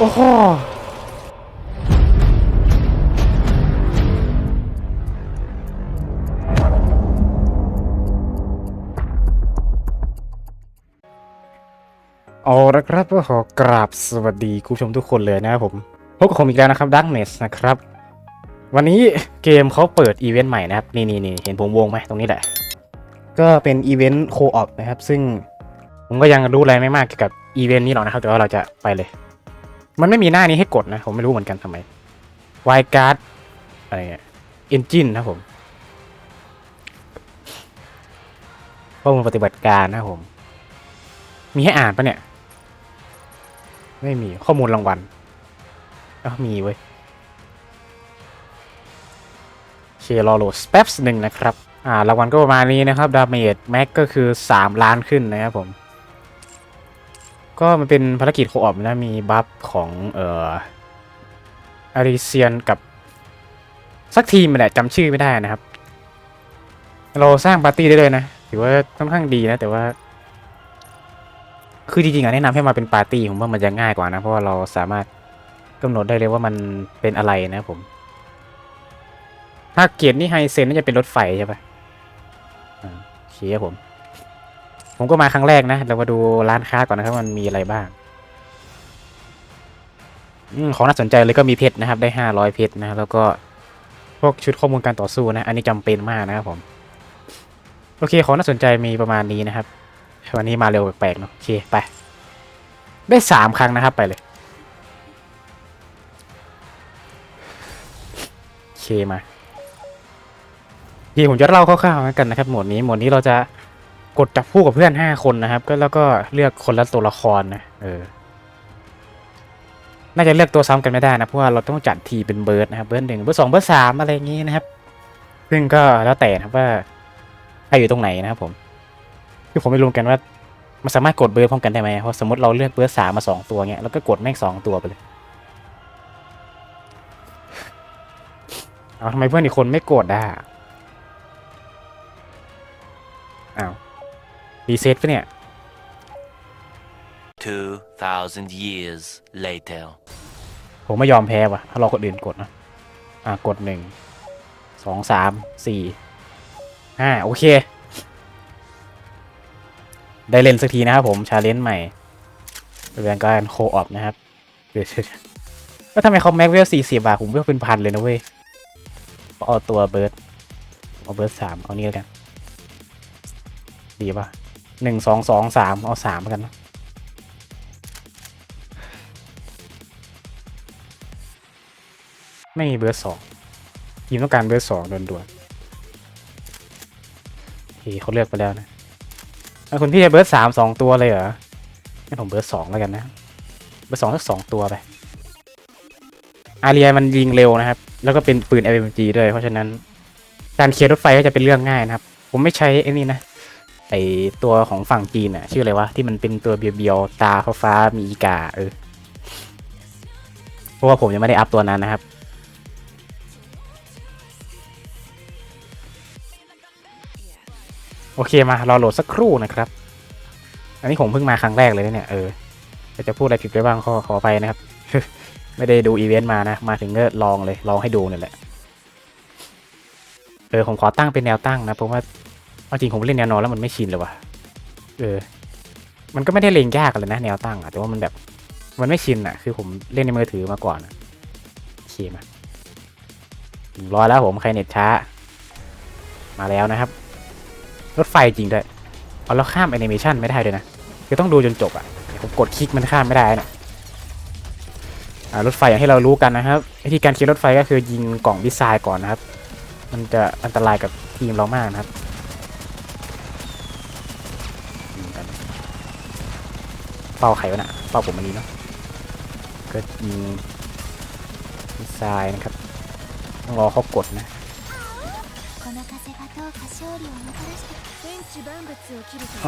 โอ้โหเอาละครับก็ขอกราบสวัสดีคุณผู้ชมทุกคนเลยนะครับผมพบกับผมอีกแล้วนะครับ Darkness นะครับ วันนี้เกมเขาเปิดอีเวนต์ใหม่นะครับ นี่นี่นี่เห็นผมวงไหมตรงนี้แหละ ก็เป็นอีเวนต์โคออปนะครับ ซึ่งผมก็ยังรู้อะไรไม่มากเกี่ยวกับอีเวนต์นี้หรอกนะครับ แต่ว่าเราจะไปเลย มันไม่มีหน้านี้ให้กดนะ ผมไม่รู้เหมือนกันทำไมวายการ์ดอะไรเงี้ยเอนจินนะผมข้อมูลปฏิบัติการนะผม มีให้อ่านปะเนี่ย ไม่มีข้อมูลรางวัลเอ้ามีเว้ยเชยร์รอโหลดแป๊บหนึ่งนะครับ อ่ารางวัลก็ประมาณนี้นะครับ ดาเมจแม็กก็คือ 3 ล้านขึ้นนะครับผม ก็มันเป็นภารกิจโคออปนะมีบัฟของเอ่ออาริเซียนกับสักทีมันแหละจำชื่อไม่ได้นะครับ เราสร้างปาร์ตี้ได้เลยนะ ถือว่าค่อนข้างดีนะ แต่ว่า คือจริงๆอะแนะนำให้มาเป็นปาร์ตี้ผมว่ามันจะง่ายกว่านะ เพราะว่าเราสามารถกำหนดได้เลยว่ามันเป็นอะไรนะผม ถ้าเกียรตินี่ไฮเซนน่าจะเป็นรถไฟใช่ปะอ่าโอเคครับผม ผมก็มาครั้งแรกนะ เรามาดูร้านค้าก่อนนะครับมันมีอะไรบ้างอของน่าสนใจเลยก็มีเพชรนะครับ ได้ห้าร้อยเพชรนะครับแล้วก็พวกชุดข้อมูลการต่อสู้นะ อันนี้จำเป็นมากนะครับผม โอเค ของน่าสนใจมีประมาณนี้นะครับ วันนี้มาเร็วแปลกๆเนาะ โอเค ไป ได้สามครั้งนะครับไปเลย โอเคมาทีผมจะเล่าคร่าวๆกันนะครับ หมวดนี้ หมวดนี้เราจะ กดจับคู่กับเพื่อนห้าคนนะครับ ก็แล้วก็เลือกคนละตัวละครนะเออน่าจะเลือกตัวซ้ำกันไม่ได้นะเพราะว่าเราต้องจัดทีเป็นเบิร์ดนะครับเบิร์ดหนึ่งเบิร์ดสองเบิร์ดสามอะไรอย่างงี้นะครับ ซึ่งก็แล้วแต่นะครับว่าใครอยู่ตรงไหนนะครับผมคือผมไม่รู้เหมือนกันว่ามันสามารถกดเบอร์ดพร้อมกันได้ไหมเพราะสมมติเราเลือกเบอร์ดสามมาสองตัวเงี้ยแล้วก็กดแม่งสองตัวไปเลยเอาทำไมเพื่อนอีกคนไม่กดได้อะอ้าว รีเซ็ตปะเนี่ย 2,000 years later. ผมไม่ยอมแพ้ว่ะ ถ้าเราคนอื่นกดนะ อะ กดหนึ่ง สองสาม สี่ ห้า โอเค ได้เล่นสักทีนะครับผม ชาเลนจ์ใหม่เป็นการโคออปนะครับเดี๋ยวๆแล้วทำไมเขาแม็กเวลสี่สิบาท ผมเวลเป็นพันเลยนะเว้ย เอาตัวเบิร์ด เอาเบิร์ดสาม เอานี่แล้วกัน ดีป่ะ หนึ่งสองสองสามเอาสามกันนะไม่มีเบอร์สองทีมต้องการเบอร์สองด่วนๆโอเคเขาเลือกไปแล้วนะแล้วคุณพี่จะเบอร์สามสองตัวเลยเหรองั้นผมเบอร์สองแล้วกันนะ เบอร์สองสักสองตัวไป อาเรียมันยิงเร็วนะครับ แล้วก็เป็นปืน LMG ด้วย เพราะฉะนั้นการเคลียร์รถไฟก็จะเป็นเรื่องง่ายนะครับ ผมไม่ใช้ไอ้นี่นะ ไอตัวของฝั่งจีนอะชื่ออะไรวะ ที่มันเป็นตัวเบียวๆตาฟ้าๆมีอีกาเออเพราะว่าผมยังไม่ได้อัพตัวนั้นนะครับโอเคมาราโหลดสักครู่นะครับ อันนี้ผมเพิ่งมาครั้งแรกเลยเนี่ย เออจะพูดอะไรผิดไปบ้างขอขอไปนะครับ ไม่ได้ดูอีเวนต์มานะ มาถึงก็ลองเลย ลองให้ดูนี่แหละ เออผมขอตั้งเป็นแนวตั้งนะ เพราะว่า เอาจริงผมเล่นแนวนอนแล้วมันไม่ชินเลยว่ะ เออ มันก็ไม่ได้เล่นยากเลยนะแนวตั้งอะแต่ว่ามันแบบ มันไม่ชินอะคือผมเล่นในมือถือมาก่อนเคมาร้อยแล้วผมใครเน็ตช้า มาแล้วนะครับ รถไฟจริงด้วย เอาแล้วข้ามแอนิเมชันไม่ได้ด้วยนะ คือต้องดูจนจบอะผมกดคลิกมันข้ามไม่ได้นะอ่ารถไฟอย่างที่เรารู้กันนะครับวิธีการขี่รถไฟก็คือยิงกล่องวิซายก่อนนะครับ มันจะอันตรายกับทีมเรามากนะครับยิงกัน เป้าใครวะน่ะเป้าผมมันนี้เนาะก็ยิงมิสไซล์นะครับรอเขากดนะ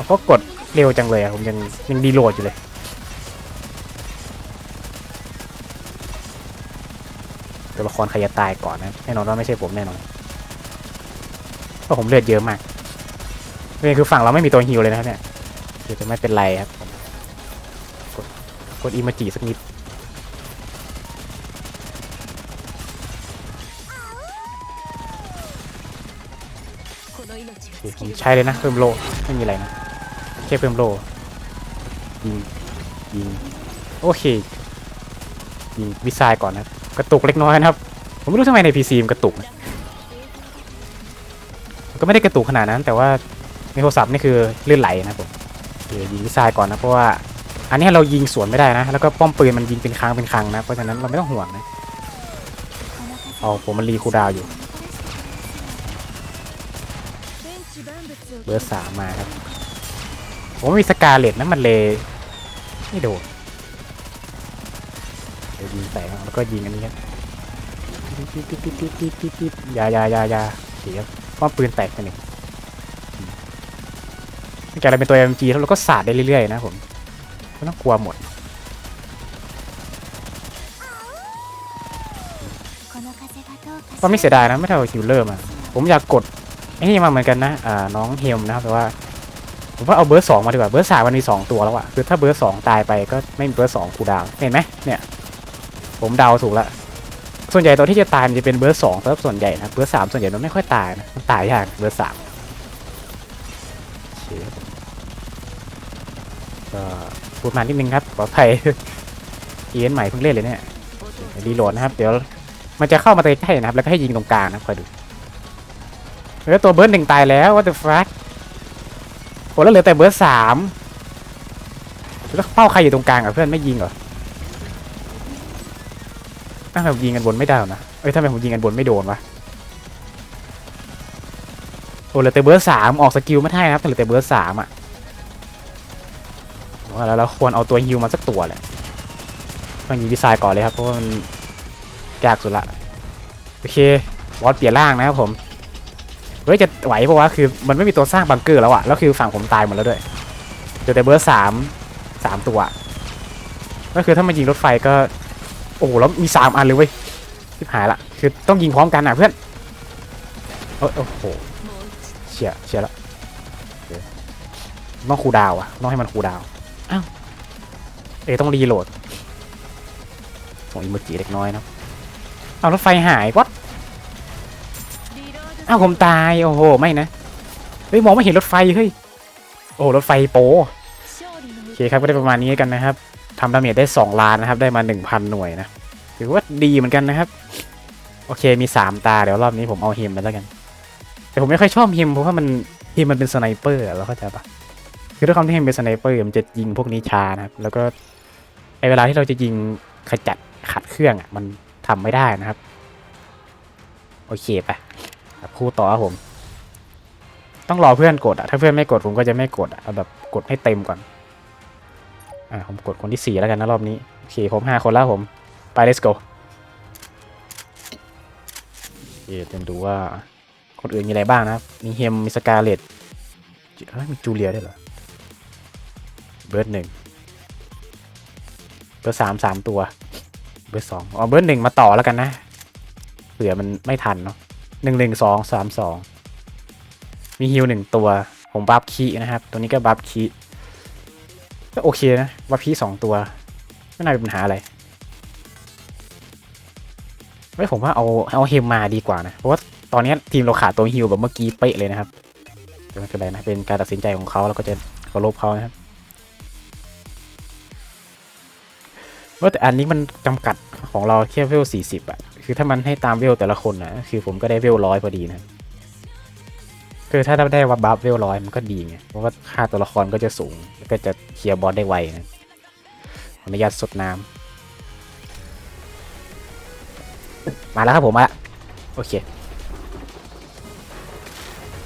เขากดเร็วจังเลยอะผมยังยังดีโหลดอยู่เลยตัวละครใครจะตายก่อนนะแน่นอนว่าไม่ใช่ผมแน่นอนเพราะผมเลือดเยอะมากนี่คือฝั่งเราไม่มีตัวฮิวเลยนะครับเนี่ยจะไม่เป็นไรครับ กดอีมาจีสักนิด ผมใช่เลยนะเพิ่มโลไม่มีอะไรนะแค่เพิ่มโลยิงยิงโอเคยิงวิซายก่อนนะกระตุกเล็กน้อยนะครับ ผมไม่รู้ทำไมใน PC มันกระตุกก็ไม่ได้กระตุกขนาดนั้น แต่ว่าในโทรศัพท์นี่คือลื่นไหลนะผมเดี๋ยวยิงวิซายก่อนนะเพราะว่า อันนี้เรายิงสวนไม่ได้นะ แล้วก็ป้อมปืนมันยิงเป็นครั้งเป็นครั้งนะ เพราะฉะนั้นเราไม่ต้องห่วงนะเอาผมมันรีคูดาวอยู่ เบอร์สามมาครับ ผมมีสกาเลตนะมันเลยไม่โดนเดยิงแส่แล้วก็ยิงอันนี้ครับปิ๊บปิ๊บปิ๊ปปิ๊ปปยายายายาเสียป้อมปืนแตกไปหนึ่งแกเราเป็นตัว MG แล้วเราก็สาดได้เรื่อยๆนะผม ไม่ต้องกลัวหมดก็ไม่เสียดายนะไม่เท่าคิวเลอร์มา ผมอยากกดไอ้นี่มาเหมือนกันนะอ่าน้องเฮมนะครับแต่ว่าผมว่าเอาเบอร์สองมาดีกว่าเบอร์สามมันมีสองตัวแล้วอะคือถ้าเบอร์สองตายไปก็ไม่มีเบอร์สองคูดาวเห็นไหมเนี่ยผมเดาถูกละส่วนใหญ่ตัวที่จะตายมันจะเป็นเบอร์สองซะส่วนใหญ่นะเบอร์สามส่วนใหญ่มันไม่ค่อยตายนะมันตายยากเบอร์สามก็ พูดมานิดนึงครับขออภัยเอ็นใหม่เพิ่งเล่นเลยเนี่ยรีโหลดนะครับ เดี๋ยวมันจะเข้ามาใกล้ๆนะครับ แล้วก็ให้ยิงตรงกลางนะคอยดูแล้วตัวเบิร์ดหนึ่งตายแล้วว่าแต่ฟักโอ้แล้วเหลือแต่เบิร์ดสามแล้วเป้าใครอยู่ตรงกลางอะเพื่อนไม่ยิงเหรอทำไมผมยิงกันบนไม่ได้หรอนะ เอ้ยทำไมผมยิงกันบนไม่โดนวะ โอ้เหลือแต่เบิร์ดสามออกสกิลไม่ได้นะครับเหลือแต่เบิร์ดสามอะ แล้วเราควรเอาตัวฮิวมาสักตัวแหละต้องยิงดีไซน์ก่อนเลยครับเพราะว่ามันยากสุดละโอเควอตเปลี่ยนร่างนะครับผมเฮ้ยจะไหวเพราะว่าคือมันไม่มีตัวสร้างบังเกอร์แล้วอะแล้วคือฝั่งผมตายหมดแล้วด้วยเจอแต่เบอร์สามสามตัวก็คือถ้ามันยิงรถไฟก็ โอ้โหแล้วมีสามอันเลยเว้ยทิบหายละคือต้องยิงพร้อมกันอะเพื่อนโอ้โหเชียเชียละต้องคูดาวอะต้องให้มันคูดาว เออต้องรีโหลดส่งอมือจีเล็กน้อยนะเอารถไฟหายวัดเอ้าวผมตาย โอ้โห ไม่นะ เฮ้ย มองไม่เห็นรถไฟ เฮ้ย โอ้รถไฟโปโอเคครับ ก็ได้ประมาณนี้กันนะครับทำดาเมจได้ 2 ล้านนะครับ ได้มา 1,000 หน่วยนะ ถือว่าดีเหมือนกันนะครับ โอเค มี 3 ตา เดี๋ยวรอบนี้ผมเอาเฮมไปแล้วกัน แต่ผมไม่ค่อยชอบเฮมเพราะว่ามันเฮมมันเป็นสไนเปอร์เราเข้าใจปะ คือด้วยความที่ฮิมเป็นสไนเปอร์มันจะยิงพวกนี้ช้านะครับ แล้วก็ไอเวลาที่เราจะยิงขจัดขัดเครื่องอะมันทำไม่ได้นะครับ โอเคไปครับคู่ต่อครับผม ต้องรอเพื่อนกดอะถ้าเพื่อนไม่กดผมก็จะไม่กดอะเอาแบบกดให้เต็มก่อนอ่าผมกดคนที่สี่แล้วกันนะรอบนี้โอเคผมห้าคนแล้วผมไป let's go โอเคเดี๋ยวดูว่าคนอื่นมีอะไรบ้างนะครับ มีเฮมมีสกาเลตเฮ้ยมีจูเลียด้วยเหรอ เบิร์ดหนึ่งเบอร์สามสามตัว เบอร์สองอ๋อเบอร์หนึ่งมาต่อแล้วกันนะเผื่อมันไม่ทันเนาะหนึ่งหนึ่งสองสามสองมีฮิวหนึ่งตัวผมบัฟคีนะครับ ตัวนี้ก็บัฟคีก็โอเคนะบัฟคีสองตัว ไม่น่าเป็นปัญหาอะไรไม่ผมว่าเอาเอาเฮมมาดีกว่านะ เพราะว่าตอนนี้ทีมเราขาดตัวฮิวแบบเมื่อกี้เป๊ะเลยนะครับไม่เป็นไรนะเป็นการตัดสินใจของเขาแล้วก็จะเคารพเขานะครับ ว่าแต่อันนี้มันจำกัดของเราแค่เวลสี่สิบอะคือถ้ามันให้ตามเวลแต่ละคนนะคือผมก็ได้เวลร้อยพอดีนะคือถ้าได้ว่าบัฟเวลร้อยมันก็ดีไงเพราะว่าค่าตัวละครก็จะสูงแล้วก็จะเคลียร์บอสได้ไวนะขออนุญาตสดน้ำมาแล้วครับผมมาละโอเค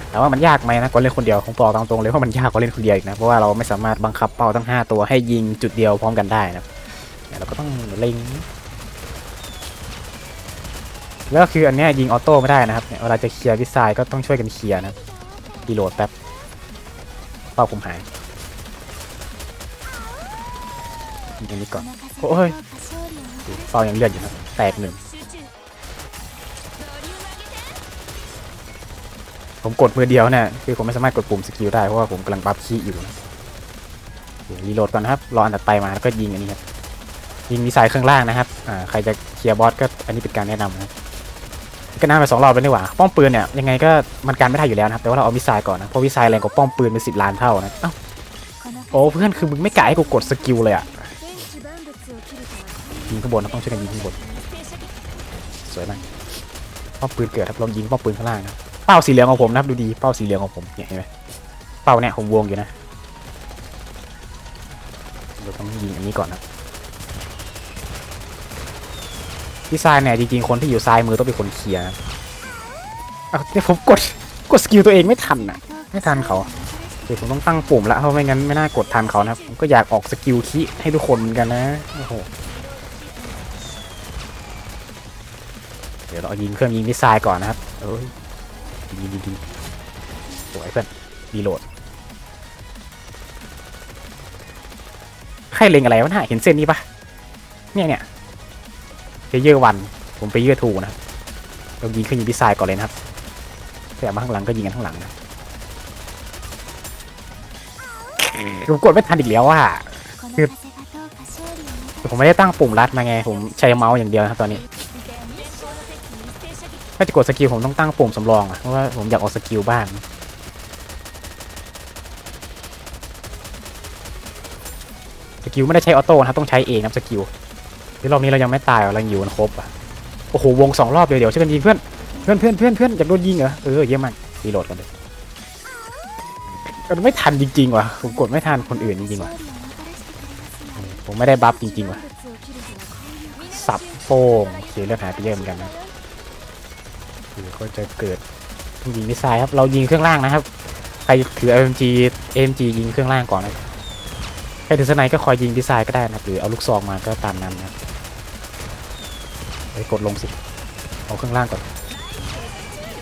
แต่ว่ามันยากไหมนะก็เล่นคนเดียวผมบอกตามตรงเลยว่ามันยากกว่าเล่นคนเดียวอีกนะเพราะว่าเราไม่สามารถบังคับเป้าทั้ง 5 ตัวให้ยิงจุดเดียวพร้อมกันได้นะ เราก็ต้องเล็งแล้วคืออันนี้ยิงออโต้ไม่ได้นะครับเวลาจะเคลียร์วิสัยก็ต้องช่วยกันเคลียร์นะดีโหลดแป๊บเป้าคุมหายยิงอันนี้ก่อนโอ้ยเฝ้ายังเลือดอยู่นะแตกหนึ่งผมกดมือเดียวนะ่ะคือผมไม่สามารถกดปุ่มสกิลได้เพราะว่าผมกำลังบัฟขี้อยู่รีโหลดก่อนครับรออันตัดไปมาแล้วก็ยิงอันนี้ครับ ยิงมิสัยเครื่องล่างนะครับอ่าใครจะเคลียร์บอสก็อันนี้เป็นการแนะนำนะก็น่าไปสองรอบแล้วนี่ว่าป้อมปืนเนี่ยยังไงก็มันการไม่ได้อยู่แล้วนะครับแต่ว่าเราเอามิสไยก่อนนะเพราะมิสไยแรงกว่าป้อมปืนเป็นสิบล้านเท่านะเอ้าโอ้เพื่อนคือมึงไม่กะให้กูกดสกิลเลยอะยิงข้างบนนะต้องช่วยกันยิงข้างบนสวยมากป้อมปืนเกิดครับลองยิงป้อมปืนข้างล่างนะเป้าสีเหลืองของผมนะครับดูดีเป้าสีเหลืองของผมเห็นไหมเป้าเนี่ยผมวงอยู่นะเราต้องยิงอันนี้ก่อนนะ ที่ซ้ายเนี่ยจริงๆคนที่อยู่ซ้ายมือต้องเป็นคนเคลียร์นะอ้าวเนี่ยผมกดกดสกิลตัวเองไม่ทันอะไม่ทันเขาเดี๋ยวผมต้องตั้งปุ่มละเพราะไม่งั้นไม่น่ากดทันเขานะครับผมก็อยากออกสกิลคิให้ทุกคนเหมือนกันนะโอ้โหเดี๋ยวเรายิงเครื่องยิงมิสไซล์ก่อนนะครับเอ้ยยิงยิงยิงสวยเพื่อนรีโหลดใครเล็งอะไรวะน่ะเห็นเส้นนี้ปะเนี่ยเนี่ย เยื่อวันผมไปเยื่อทูนะเรายิงขึ้นยิงพิซายก่อนเลยนะครับแต่มาข้างหลังก็ยิงกันข้างหลังนะผมกดไม่ทันอีกแล้วอะคือผมไม่ได้ตั้งปุ่มลัดมาไง ผมใช้เมาส์อย่างเดียวครับตอนนี้ ถ้าจะกดสกิลผมต้องตั้งปุ่มสำรองอะเพราะว่าผมอยากออกสกิลบ้างสกิลไม่ได้ใช้ออโต้นะต้องใช้เองนะสกิล ที่รอบนี้เรายังไม่ตายเรายังอยู่กันครบอะโอ้โหวงสองรอบเดี๋ยวเดี๋ยวช่วยกันยิงเพื่อนเพื่อนเพื่อนเพื่อนเพื่อนอยากโดนยิงเหรอเออเยี่ยมมากรีโหลดกันเลยกันไม่ทันจริงๆว่ะผมกดไม่ทันคนอื่นจริงๆว่ะผมไม่ได้บัฟจริงๆว่ะสับโป่งโอเคเรื่องหายไปเยอะเหมือนกันนะคือก็จะเกิดยิงมิสไซล์ครับเรายิงเครื่องล่างนะครับใครถือ AMG AMG ยิงเครื่องล่างก่อนนะใครถือสไนก็คอยยิงดีไซน์ก็ได้นะหรือเอาลูกซองมาก็ตามนั้นนะ ไปกดลงสิเอาข้างล่างก่อน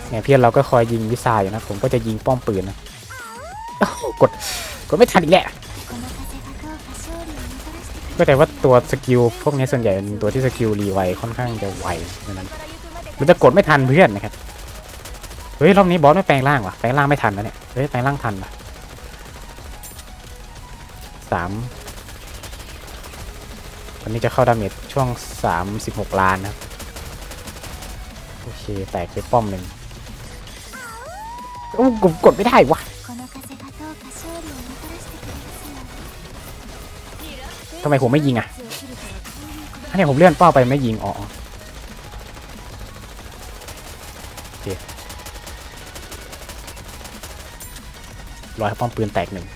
เนี่ยเพื่อนเราก็คอยยิงวิซายอยู่นะ ผมก็จะยิงป้อมปืนนะกดกดไม่ทันอีกแหละก็แต่ว่าตัวสกิลพวกนี้ส่วนใหญ่เป็นตัวที่สกิลรีไวค่อนข้างจะไวนั้นมันจะกดไม่ทันเพื่อนนะครับเฮ้ยรอบนี้บอสไม่แปลงร่างวะแปลงร่างไม่ทันนะเนี่ยเฮ้ยแปลงร่างทันปะสามวันนี้จะเข้าดาเมจช่วง 36 ล้านนะครับ โอเค แตกไปป้อมหนึ่งโอ้กูกดไม่ได้วะทำไมผมไม่ยิงอะอันนี้ผมเลื่อนเป้าไปไม่ยิงอ๋อโอเครอยป้อมปืนแตกหนึ่ง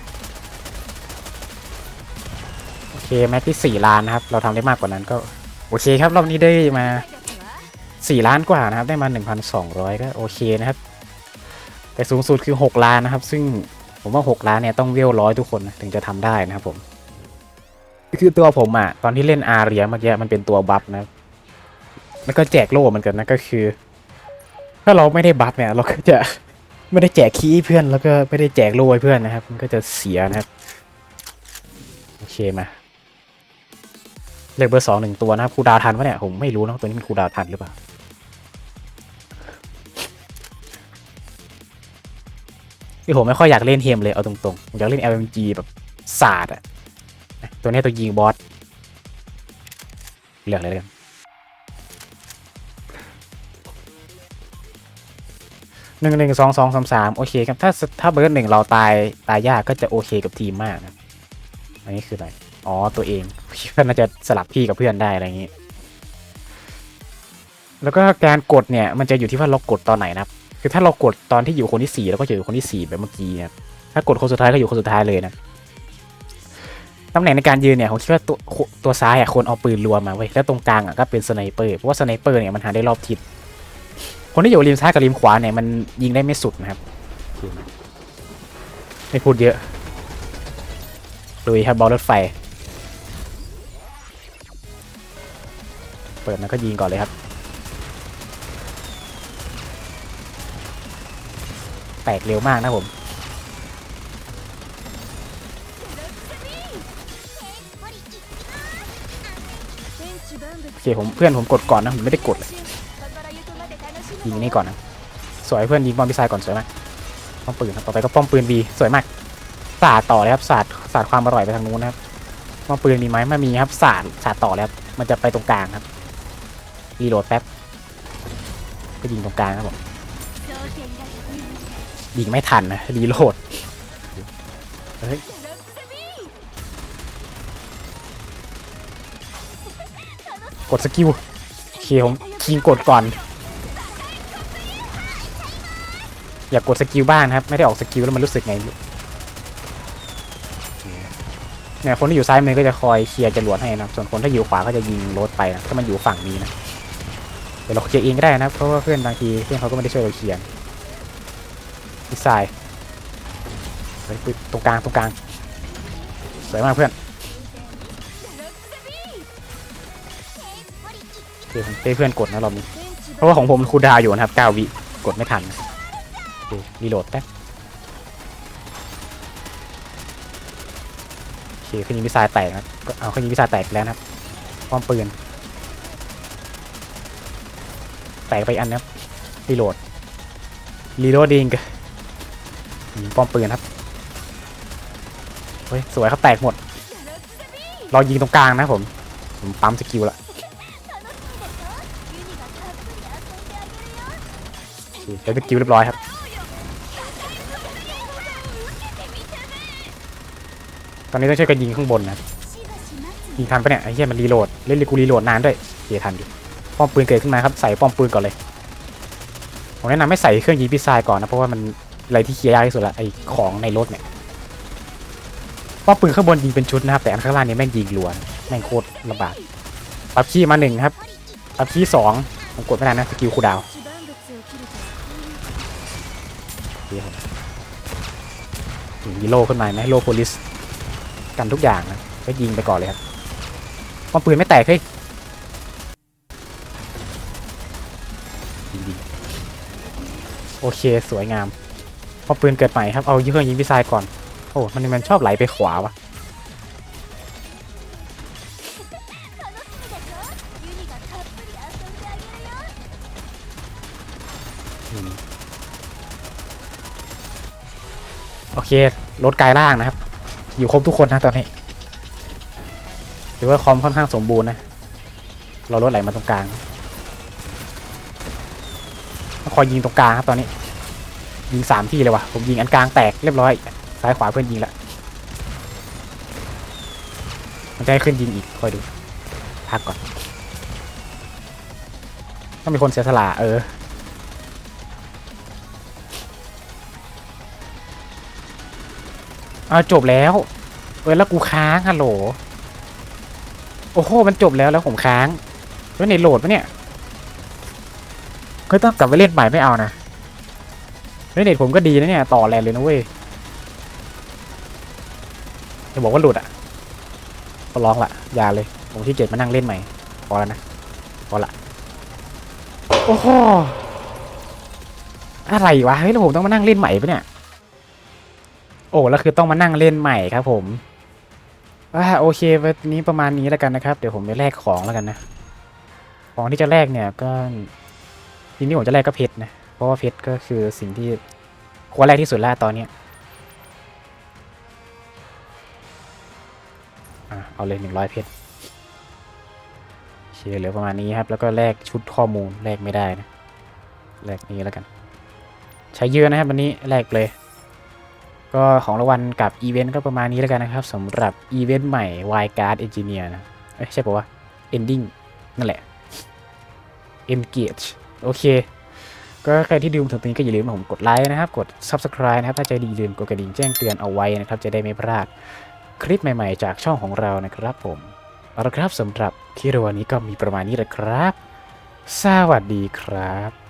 โอเคแม็กที่สี่ล้านนะครับ เราทำได้มากกว่านั้นก็ โอเคครับ รอบนี้ได้มา สี่ล้านกว่านะครับ ได้มาหนึ่งพันสองร้อยก็โอเคนะครับ แต่สูงสุดคือหกล้านนะครับ ซึ่งผมว่าหกล้านเนี่ยต้องเวลร้อยทุกคนนะถึงจะทำได้นะครับผม คือตัวผมอะตอนที่เล่นอาเรียเมื่อกี้มันเป็นตัวบัฟนะแล้วก็แจกโล่เหมือนกันนะก็คือ ถ้าเราไม่ได้บัฟเนี่ย เราก็จะไม่ได้แจกคีย์เพื่อน แล้วก็ไม่ได้แจกโล่ให้เพื่อนนะครับ มันก็จะเสียนะครับ โอเคมาเลขเบอร์สองหนึ่งตัวนะครับครูดาวทันปะเนี่ย ผมไม่รู้นะตัวนี้มันครูดาวทันหรือเปล่า คือผมไม่ค่อยอยากเล่นเทมเลยเอาตรงๆผมอยากเล่น LMG แบบศาสตร์อะตัวนี้ตัวยิงบอสเลือกอะไรเลยกันหนึ่งหนึ่งสองสองสามสามโอเคครับถ้าถ้าเบอร์หนึ่งเราตายตายยากก็จะโอเคกับทีมมากนะอันนี้คืออะไรอ๋อตัวเองเพื่อนน่าจะสลับที่กับเพื่อนได้อะไรอย่างนี้ แล้วก็การกดเนี่ยมันจะอยู่ที่ว่าเรากดตอนไหนนะครับ คือถ้าเรากดตอนที่อยู่คนที่สี่เราก็จะอยู่คนที่สี่แบบเมื่อกี้นะถ้ากดคนสุดท้ายก็อยู่คนสุดท้ายเลยนะตำแหน่งในการยืนเนี่ยผมคิดว่าตัวตัวซ้ายอะควรเอาปืนรวมมาไว้ยแล้วตรงกลางอะก็เป็นสไนเปอร์เพราะว่าสไนเปอร์เนี่ยมันหาได้รอบทิศคนที่อยู่ริมซ้ายกับริมขวาเนี่ยมันยิงได้ไม่สุดนะครับไม่พูดเยอะลุยครับบอลรถไฟ เปิดมันก็ยิงก่อนเลยครับ แตกเร็วมากนะผมโอเคผมเพื่อนผมกดก่อนนะผมไม่ได้กดเลยยิงนี่ก่อนนะสวยเพื่อนยิงบอลพิซายก่อนสวยมากป้อมปืนครับต่อไปก็ป้อมปืนบีสวยมากสาดต่อเลยครับสาดสาดความอร่อยไปทางนู้นนะครับป้อมปืนมีไหมไม่มีครับสาดสาดต่อแล้วมันจะไปตรงกลางครับรีโหลดแป๊บก็ยิงตรงกลางครับผม ยิงไม่ทันนะรีโหลดเฮ้ยกดสกิลเคผมคิงกดก่อน อยากกดสกิลบ้างนะครับ ไม่ได้ออกสกิลแล้วมันรู้สึกไงเนี่ยคนที่อยู่ซ้ายมือก็จะคอยเคลียร์จรวดให้นะส่วนคนที่อยู่ขวาก็จะยิงรถไปนะถ้ามันอยู่ฝั่งนี้นะเดี๋ยวเราเคลียร์เองก็ได้นะเพราะว่าเพื่อนบางทีเพื่อนเขาก็ไม่ได้ช่วยเราเคลียร์ ดีไซน์เฮ้ยปึ๊บตรงกลางตรงกลางสวยมากเพื่อนเคผมเต้เพื่อนกดนะรอบนี้เพราะว่าของผมคูดาวอยู่นะครับ 9 วิ กดไม่ทันรีโหลดแป๊บโอเคขึ้นยิงพิซายแตกนะครับก็เอาขึ้นยิงพิซายแตกแล้วนะครับป้อมปืน แตกไปอันนะครับรีโหลดรีโหลดดิงยิง ป้อมปืนครับเฮ้ยสวยเขาแตกหมดรอยิงตรงกลางนะผม ผมปั๊มสกิลละเใช้สกิลเรียบร้อยครับตอนนี้ต้องช่วยกันยิงข้างบนนะยิงทันปะเนี่ยไอ้เหี้ยมันรีโหลดเล่นรีกูรีโหลดนานด้วยเสียทันดิป้อมปืนเกิดขึ้นมาครับใส่ป้อมปืนก่อนเลยผมแนะนำให้ใส่เครื่องยิงพิซายก่อนนะเพราะว่ามัน อะไรที่เคลียร์ยากที่สุดละไอของในรถเนี่ยป้อาปืนข้างบนยิงเป็นชุดนะครับ แต่อันข้างล่างเนี่ยแม่งยิงลวนแม่งโคตรลำบากปรับขี้มาหนึ่งครับปรับขี้สองผมกดไม่นานนะสกิลคูดาวมีโล่ขึ้นมาไหมโล่โพลิสกันทุกอย่างนะก็ยิงไปก่อนเลยครับป้อมปืนไม่แตกเฮ้ยโอเค สวยงาม อปืนเกิดใหม่ครับ เอาเครื่องยิงพิซายก่อน โอ้มันมันชอบไหลไปขวาวะโอเครถกายล่างนะครับ อยู่ครบทุกคนนะตอนนี้ถือว่าคอมค่อนข้างสมบูรณ์นะ เรารถไหลมาตรงกลางคอยยิงตรงกลางครับตอนนี้ ยิงสามที่เลยว่ะ ผมยิงอันกลางแตกเรียบร้อย ซ้ายขวาเพื่อนยิงละมันจะให้ขึ้นยิงอีกคอยดู พักก่อน ต้องมีคนเสียสละเออ เอาจบแล้ว เออแล้วกูค้างฮัลโหล โอ้โห มันจบแล้วแล้วผมค้าง แล้วในโหลดปะเนี่ยก็ต้องกลับไปเล่นใหม่ไม่เอานะ เฮ้ยเน็ตผมก็ดีนะเนี่ย ต่อแรงเลยนะเว้ยจะบอกว่าหลุดอะก็ร้องละอย่าเลย ผมที่เจ็ดมานั่งเล่นใหม่ พอแล้วนะ พอละ โอ้โห อะไรวะ เฮ้ยแล้วผมต้องมานั่งเล่นใหม่ปะเนี่ย โอ้แล้วคือต้องมานั่งเล่นใหม่ครับผมอ่าโอเควันนี้ประมาณนี้แล้วกันนะครับ เดี๋ยวผมไปแลกของแล้วกันนะ ของที่จะแลกเนี่ยก็ทีนี้ผมจะแลกก็เพชรนะ เพราะว่าเพชรก็คือสิ่งที่ควรแรกที่สุดแล้วตอนนี้เอาเลยหนึ่งร้อยเพชรโอเคเหลือประมาณนี้ครับ แล้วก็แลกชุดข้อมูลแลกไม่ได้นะแลกนี้แล้วกัน ใช้เยอะนะครับวันนี้แลกเลย ก็ของรางวัลกับอีเวนต์ก็ประมาณนี้แล้วกันนะครับสำหรับอีเวนต์ใหม่ Y Card Engineer นะเอ้ยใช่ปะวะ Ending นั่นแหละ Engage โอเค ก็ใครที่ดูถึงตรงนี้ก็อย่าลืมให้ผมกดไลค์นะครับ กด Subscribe นะครับ ถ้าใจดีลืมกดกระดิ่งแจ้งเตือนเอาไว้นะครับ จะได้ไม่พลาดคลิปใหม่ๆ จากช่องของเรานะครับผม เอาละครับสำหรับคลิปวันนี้ก็มีประมาณนี้แหละครับ สวัสดีครับ